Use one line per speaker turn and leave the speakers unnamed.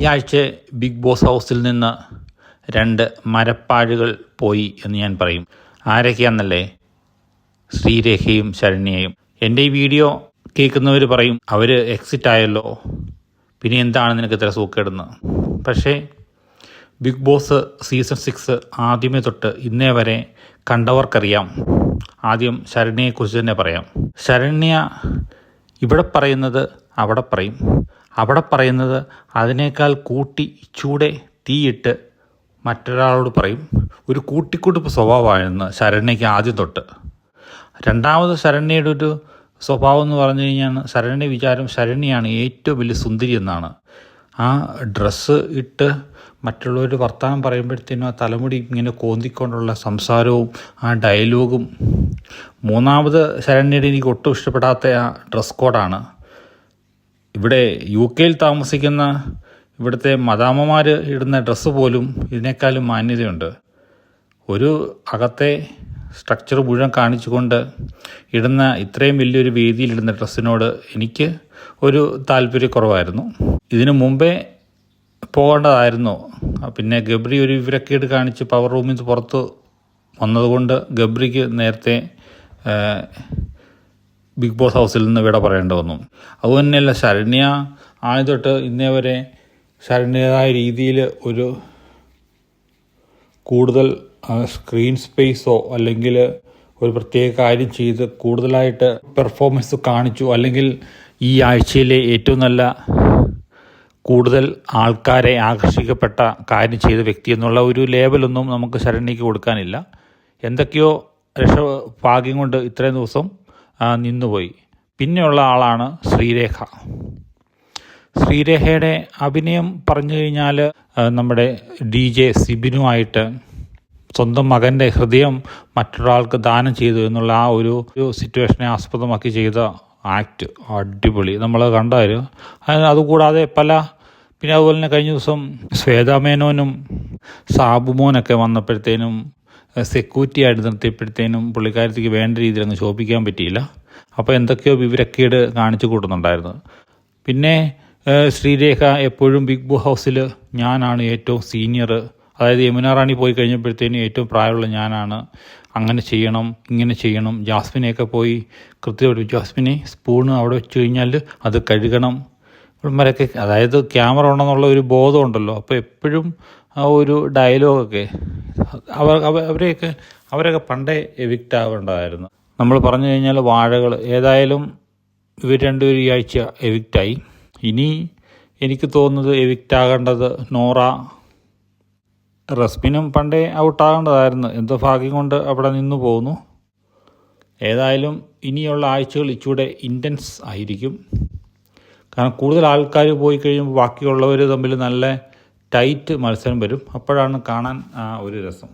ഈ ആഴ്ച big boss ഹൗസിൽ നിന്ന് രണ്ട് മരപ്പാഴുകൾ പോയി എന്ന് ഞാൻ പറയും. ആരൊക്കെയാണെന്നല്ലേ ശ്രീരേഖയും ശരണ്യയും. എന്റെ ഈ വീഡിയോ കേൾക്കുന്നവർ പറയും അവർ എക്സിറ്റ് ആയല്ലോ. പിന്നെ എന്താണ് നിനക്ക് ഇത്ര സൂക്കേടുന്നത് പക്ഷേ ബിഗ് ബോസ് സീസൺ സിക്സ് ആദ്യമേ തൊട്ട് ഇന്നേ വരെ കണ്ടവർക്കറിയാം. ആദ്യം ശരണ്യയെക്കുറിച്ച് തന്നെ പറയാം. ശരണ്യ ഇവിടെ പറയുന്നത് അവിടെ പറയും. അവിടെ പറയുന്നത് അതിനേക്കാൾ കൂട്ടി ചൂടെ തീയിട്ട് മറ്റൊരാളോട് പറയും ഒരു കൂട്ടിക്കുടുപ്പ് സ്വഭാവമായിരുന്നു ശരണ്യയ്ക്ക് ആദ്യം തൊട്ട്. രണ്ടാമത് ശരണ്യയുടെ ഒരു സ്വഭാവം എന്ന് പറഞ്ഞു കഴിഞ്ഞാൽ ശരണ്യ വിചാരം ശരണ്യാണ് ഏറ്റവും വലിയ സുന്ദരി എന്നാണ്. ആ ഡ്രസ്സ് ഇട്ട് മറ്റുള്ളവർ വർത്തമാനം പറയുമ്പോഴത്തേനും ആ തലമുടി ഇങ്ങനെ കോന്തിക്കൊണ്ടുള്ള സംസാരവും ആ ഡയലോഗും മൂന്നാമത് ശരണ്യയുടെ എനിക്ക് ഒട്ടും ഇഷ്ടപ്പെടാത്ത ആ ഡ്രസ് കോഡാണ് ഇവിടെ യു കെയിൽ താമസിക്കുന്ന ഇവിടുത്തെ മദാമ്മമാർ ഇടുന്ന ഡ്രസ്സ് പോലും ഇതിനേക്കാളും മാന്യതയുണ്ട്. ഒരു അകത്തെ സ്ട്രക്ചർ മുഴുവൻ കാണിച്ചുകൊണ്ട് ഇടുന്ന ഇത്രയും വലിയൊരു വേദിയിലിടുന്ന ഡ്രസ്സിനോട് എനിക്ക് ഒരു താല്പര്യക്കുറവായിരുന്നു. ഇതിനു മുമ്പേ പോകേണ്ടതായിരുന്നു. പിന്നെ ഗബ്രി ഒരു വിവരക്കേട് കാണിച്ച് പവർ റൂമിൽ നിന്ന് പുറത്ത് വന്നതുകൊണ്ട് ഗബ്രിക്ക് നേരത്തെ ബിഗ് ബോസ് ഹൗസിൽ നിന്ന് വിട പറയേണ്ടി വന്നു. അതുതന്നെയല്ല ശരണ്യ ആദ്യം തൊട്ട് ഇന്നേ വരെ ശരണ്യതായ രീതിയിൽ ഒരു കൂടുതൽ സ്ക്രീൻ സ്പേസോ അല്ലെങ്കിൽ ഒരു പ്രത്യേക കാര്യം ചെയ്ത് കൂടുതലായിട്ട് പെർഫോമൻസ് കാണിച്ചു. അല്ലെങ്കിൽ ഈ ആഴ്ചയിലെ ഏറ്റവും നല്ല കൂടുതൽ ആൾക്കാരെ ആകർഷിക്കപ്പെട്ട കാര്യം ചെയ്ത വ്യക്തി എന്നുള്ള ഒരു ലേബലൊന്നും നമുക്ക് ശരണ്യക്ക് കൊടുക്കാനില്ല. എന്തൊക്കെയോ രക്ഷ ഭാഗ്യം കൊണ്ട് ഇത്രയും ദിവസം നിന്നുപോയി. പിന്നെയുള്ള ആളാണ് ശ്രീരേഖ. ശ്രീരേഖയുടെ അഭിനയം പറഞ്ഞു കഴിഞ്ഞാൽ നമ്മുടെ ഡി ജെ സിബിനുമായിട്ട് സ്വന്തം മകന്റെ ഹൃദയം മറ്റൊരാൾക്ക് ദാനം ചെയ്തു എന്നുള്ള ആ ഒരു സിറ്റുവേഷനെ ആസ്പദമാക്കി ചെയ്ത ആക്ട്. അടിപൊളി. നമ്മൾ കണ്ടായിരുന്നു അതുകൂടാതെ പല പിന്നെ അതുപോലെ തന്നെ കഴിഞ്ഞ ദിവസം ശ്വേതാമേനോനും സാബുമോനൊക്കെ വന്നപ്പോഴത്തേനും സെക്യൂരിറ്റി ആയിട്ട് നിർത്തിയപ്പോഴത്തേനും പുള്ളിക്കാരത്തേക്ക് വേണ്ട രീതിയിൽ അങ്ങ് ശോഭിക്കാൻ പറ്റിയില്ല. അപ്പോൾ എന്തൊക്കെയോ വിവരക്കേട് കാണിച്ചു കൂട്ടുന്നുണ്ടായിരുന്നു. പിന്നെ ശ്രീരേഖ എപ്പോഴും ബിഗ് ബോ ഹൗസിൽ ഞാനാണ് ഏറ്റവും സീനിയർ അതായത് യമുന റാണി പോയി കഴിഞ്ഞപ്പോഴത്തേനും ഏറ്റവും പ്രായമുള്ള ഞാനാണ്. അങ്ങനെ ചെയ്യണം ഇങ്ങനെ ചെയ്യണം. ജാസ്മിനെയൊക്കെ പോയി കൃത്യമായിട്ട് ജാസ്മിനെ സ്പൂണ് അവിടെ വെച്ച് കഴിഞ്ഞാൽ അത് കഴുകണം. ഇവന്മാരൊക്കെ അതായത് ക്യാമറ ഉണ്ടെന്നുള്ള ഒരു ബോധമുണ്ടല്ലോ അപ്പോൾ എപ്പോഴും ആ ഒരു ഡയലോഗൊക്കെ അവർ അവരെയൊക്കെ അവരൊക്കെ പണ്ടേ എവിക്റ്റ് ആവേണ്ടതായിരുന്നു. നമ്മൾ പറഞ്ഞു കഴിഞ്ഞാൽ വാഴകൾ ഏതായാലും ഇവർ രണ്ടുപേരും ഈ ആഴ്ച എവിക്റ്റായി ഇനി എനിക്ക് തോന്നുന്നത് എവിക്റ്റ് ആകേണ്ടത് നോറ റസ്മിനും പണ്ടേ ഔട്ടാകേണ്ടതായിരുന്നു എന്തോ ഭാഗ്യം കൊണ്ട് അവിടെ നിന്ന് പോകുന്നു ഏതായാലും ഇനിയുള്ള ആഴ്ചകൾ ഇച്ചിലൂടെ ഇന്റൻസ് ആയിരിക്കും. കാരണം കൂടുതൽ ആൾക്കാർ പോയി കഴിയുമ്പോൾ ബാക്കിയുള്ളവർ തമ്മിൽ നല്ല ടൈറ്റ് മത്സരം വരും. അപ്പോഴാണ് കാണാൻ ഒരു രസം.